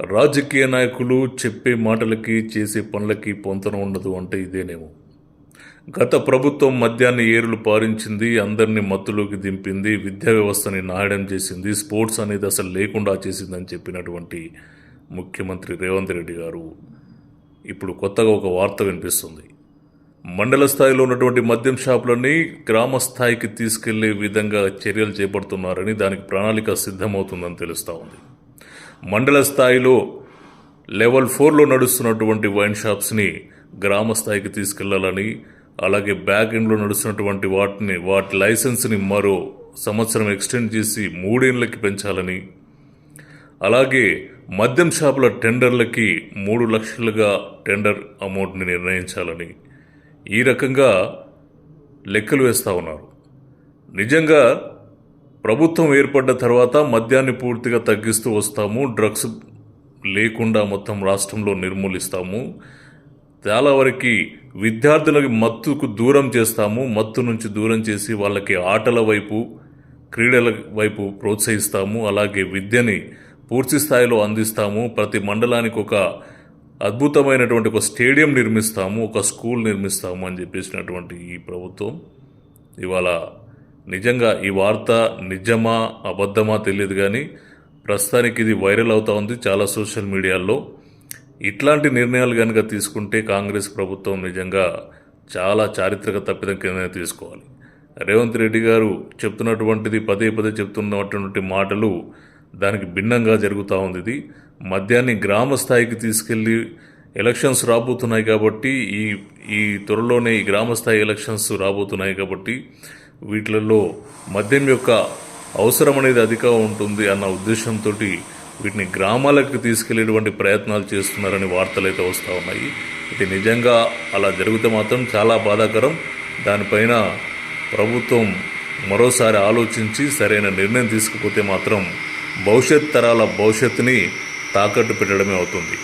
రాజకీయ నాయకులు చెప్పే మాటలకి చేసే పనులకి పొంతన ఉండదు అంటే ఇదేనేమో. గత ప్రభుత్వం మద్యాన్ని ఏరులు పారించింది అందరినీ మత్తులోకి దింపింది విద్యా వ్యవస్థని నాయడం చేసింది స్పోర్ట్స్ అనేది అసలు లేకుండా చేసిందని చెప్పినటువంటి ముఖ్యమంత్రి రేవంత్ రెడ్డి గారు. ఇప్పుడు కొత్తగా ఒక వార్త వినిపిస్తుంది. మండల స్థాయిలో ఉన్నటువంటి మద్యం షాపులన్నీ గ్రామ స్థాయికి తీసుకెళ్ళే విధంగా చర్యలు చేపడుతున్నారని దానికి ప్రణాళిక సిద్ధమవుతుందని తెలుస్తూ ఉంది. మండల స్థాయిలో లెవెల్ ఫోర్లో నడుస్తున్నటువంటి వైన్ షాప్స్ని గ్రామ స్థాయికి తీసుకెళ్ళాలని అలాగే బ్యాక్ ఎండ్లో నడుస్తున్నటువంటి వాటిని వాటి లైసెన్స్ని మరో సంవత్సరం ఎక్స్టెండ్ చేసి మూడేళ్ళకి పెంచాలని అలాగే మద్యం షాపుల టెండర్లకి మూడు లక్షలుగా టెండర్ అమౌంట్ని నిర్ణయించాలని ఈ రకంగా లెక్కలు వేస్తూ ఉన్నారు. నిజంగా ప్రభుత్వం ఏర్పడ్డ తర్వాత మద్యాన్ని పూర్తిగా తగ్గిస్తూ వస్తాము డ్రగ్స్ లేకుండా మొత్తం రాష్ట్రంలో నిర్మూలిస్తాము. చాలా వరకు విద్యార్థులకి మత్తుకు దూరం చేస్తాము మత్తు నుంచి దూరం చేసి వాళ్ళకి ఆటల వైపు క్రీడల వైపు ప్రోత్సహిస్తాము అలాగే విద్యని పూర్తి స్థాయిలో అందిస్తాము. ప్రతి మండలానికి ఒక అద్భుతమైనటువంటి ఒక స్టేడియం నిర్మిస్తాము ఒక స్కూల్ నిర్మిస్తాము అని చెప్పేసినటువంటి ఈ ప్రభుత్వం ఇవాళ నిజంగా ఈ వార్త నిజమా అబద్ధమా తెలియదు కానీ ప్రస్తుతానికి ఇది వైరల్ అవుతూ ఉంది చాలా సోషల్ మీడియాలో ఇట్లాంటి నిర్ణయాలు కనుక తీసుకుంటే కాంగ్రెస్ ప్రభుత్వం నిజంగా చాలా చారిత్రక తప్పిదం కింద తీసుకోవాలి. రేవంత్ రెడ్డి గారు చెప్తున్నటువంటిది పదే పదే చెప్తున్నటువంటి మాటలు దానికి భిన్నంగా జరుగుతూ ఉంది ఇది. మద్యాన్ని గ్రామ స్థాయికి తీసుకెళ్ళి ఎలక్షన్స్ రాబోతున్నాయి కాబట్టి ఈ ఈ త్వరలోనే ఈ గ్రామ స్థాయి ఎలక్షన్స్ రాబోతున్నాయి కాబట్టి వీటిలలో మద్యం యొక్క అవసరం అనేది అధికంగా ఉంటుంది అన్న ఉద్దేశంతో వీటిని గ్రామాలకు తీసుకెళ్ళేటువంటి ప్రయత్నాలు చేస్తున్నారని వార్తలు అయితే వస్తూ ఉన్నాయి. ఇది నిజంగా అలా జరిగితే మాత్రం చాలా బాధాకరం. దానిపైన ప్రభుత్వం మరోసారి ఆలోచించి సరైన నిర్ణయం తీసుకుపోతే మాత్రం భవిష్యత్ తరాల భవిష్యత్తుని తాకట్టు పెట్టడమే అవుతుంది.